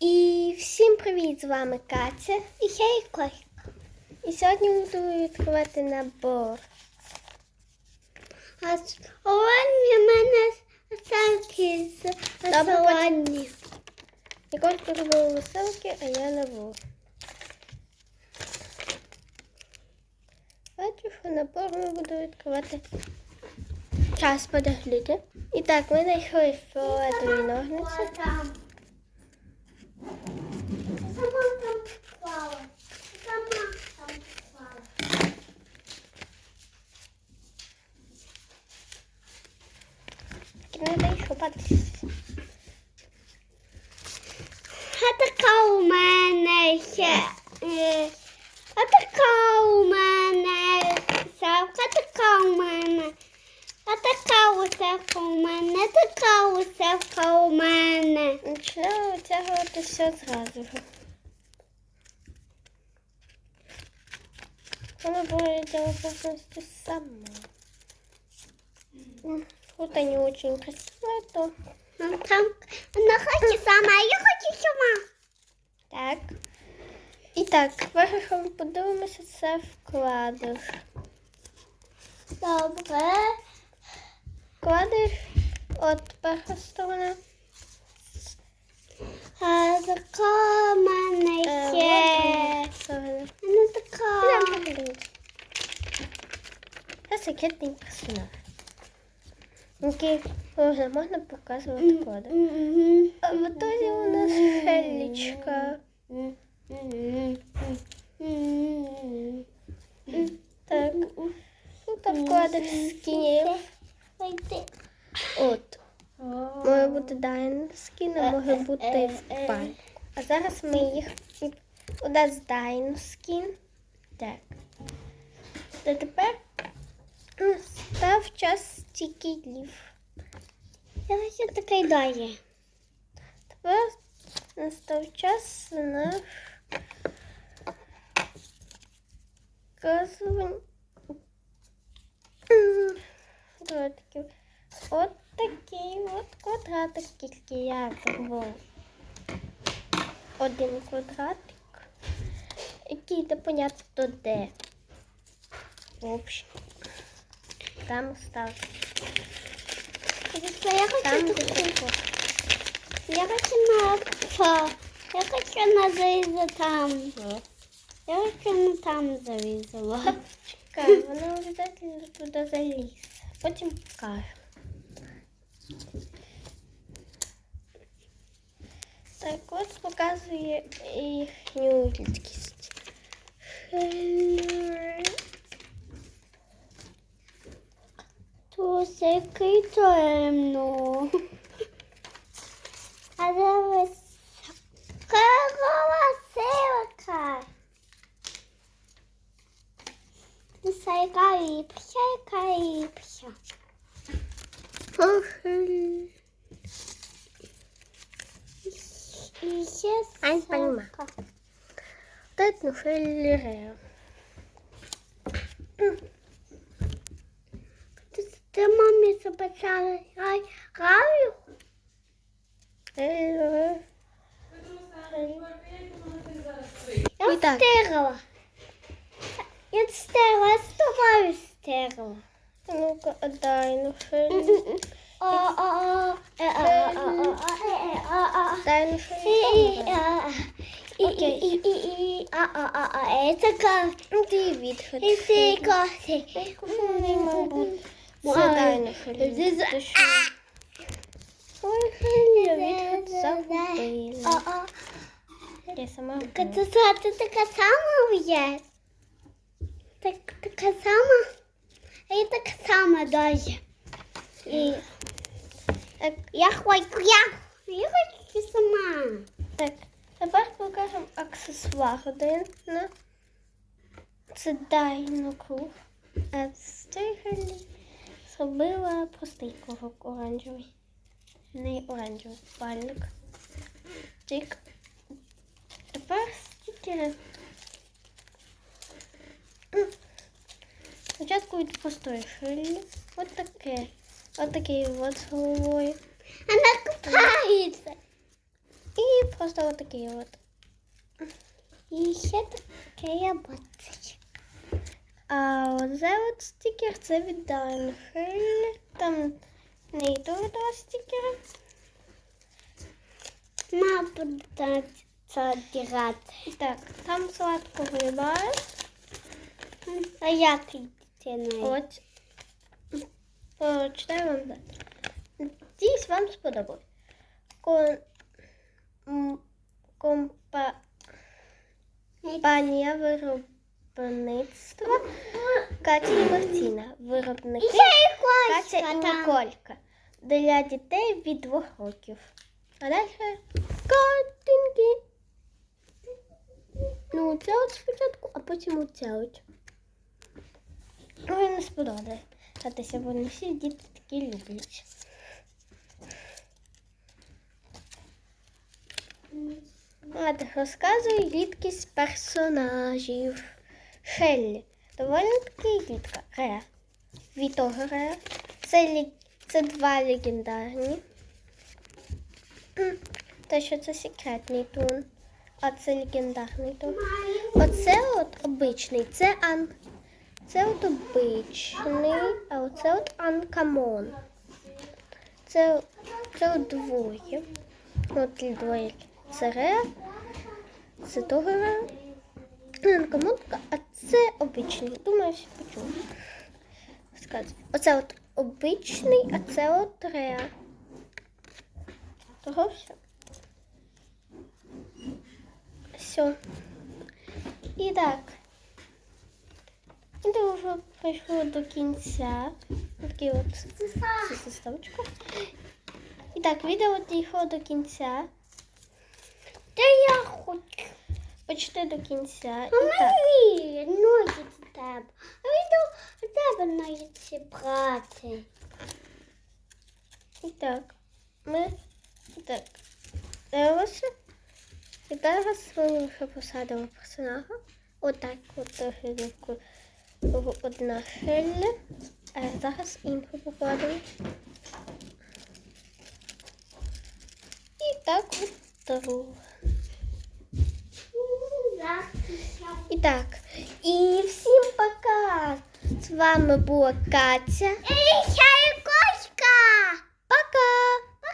І всім привіт! З вами Катя і я і Колька. І сьогодні будемо відкривати набор. А сьогодні в мене селки з салоні. Ніколька робила веселки, а я набор. Бачу, що набор ми будемо відкривати. Час подогляди. І так, ми знайшли фіолетові ножниці. Там. Сама там впала. Сама там впала. Дай. А така у мене ще. А така у мене селка, така у мене. А така уселка у мене, така уселка у мене. Почнемо витягувати все зразу. ж. Воно буде само. М, Вот они очень красивые, то Ну, Там вона хоче сама, а я хочу сама. так. І так, перше, що ми подивимося, це вкладиш. Добре. Вкладиш от перша сторона. А така в мене Е, є. от сторона. Вона така. Прям подивіться. Це секретний персонаж. Який вже можна показувати коди. А в итоге у нас Фелічка. Так. Ну, там вкладиш скінів. От. Може бути Дайн скін, а може бути Фан. А зараз ми їх. У нас Дайн скін. Так. Та тепер став час тікілів. Я ось такий дає. Тепер настав час на вказування. От такий от квадратик, тільки я зробив. Один квадратик. Який непонятно де. В общем. Там став. Я хочу. Я хочу на. Я хочу на заріза там. Я хочу на там зарізала. Чекай, вона обов'язково туди заліз. Потім покажу. Так от показує їхню рідкість. Який темно. А зараз корова силка. Сайка ліпша, яка ліпша. І ще Ань, Тут ну феллере. Ти, ти мамі записала грай, граю? Феллере. Я І так. встигла. Я встигла, я з тобою встигла. Ну-ка, дай ну феллере. Дай ну феллере. Така Ти відхід. і сикоси. мабуть. Це дай ну. Ти що? Ой, феллере, відхід загубила. Я сама. Ти така сама є? Так, така сама? А я така сама даже. І я хочу, я, я хочу сама. Так, тепер покажемо аксесуар один це дайно круг. А стигалі зробила простий круг оранжевий. Не оранжевий пальник. Тик. Тепер стікери. Спочатку від простої шилі. Ось таке. Ось такий от з головою. Вона купається. І просто отакий от. І ще таке боточка. А оце от стікер це від Ангель. Там не йдуть два стікери. Мама буде це дірати. Так, там сладко вибирає. А як дитина? От. Почитаю вам далі. Надіюсь, вам сподобалось. Кон... м, Компа... Виробництва Катя і Мартіна. Виробники Катя і Ніколька. Для дітей від двох років. А далі картинки. Ну, ця от спочатку, а потім оця от. Мені не сподобатися, бо не всі діти такі люблять. Ладно, розказую рідкість персонажів. Шеллі. Доволі таки рідка. Ре. Вітого Ре. Це, лі... це два легендарні. Те, що це секретний тун. А це легендарний тун. Оце от обичний, це ан. Це от обичний, а оце от анкамон. Це, це от двоє. От двоє. Це ре, це того ре. Анкамонка, а це обичний. Думаю, всі почули. Сказати. Оце от обичний, а це от ре. Того все. Все. І так. І вже прийшло до кінця. Такий от цю заставочку. І так, відео дійшло до кінця. Та я хочу. Почти до кінця. А мені носить тебе. А він до тебе носить брати. і так. Ми так. Дивимося. І зараз ми вже посадимо персонажа. Отак от в одна хилля. А зараз іншу покладемо. І так от другу. І так. І всім пока! З вами була Катя.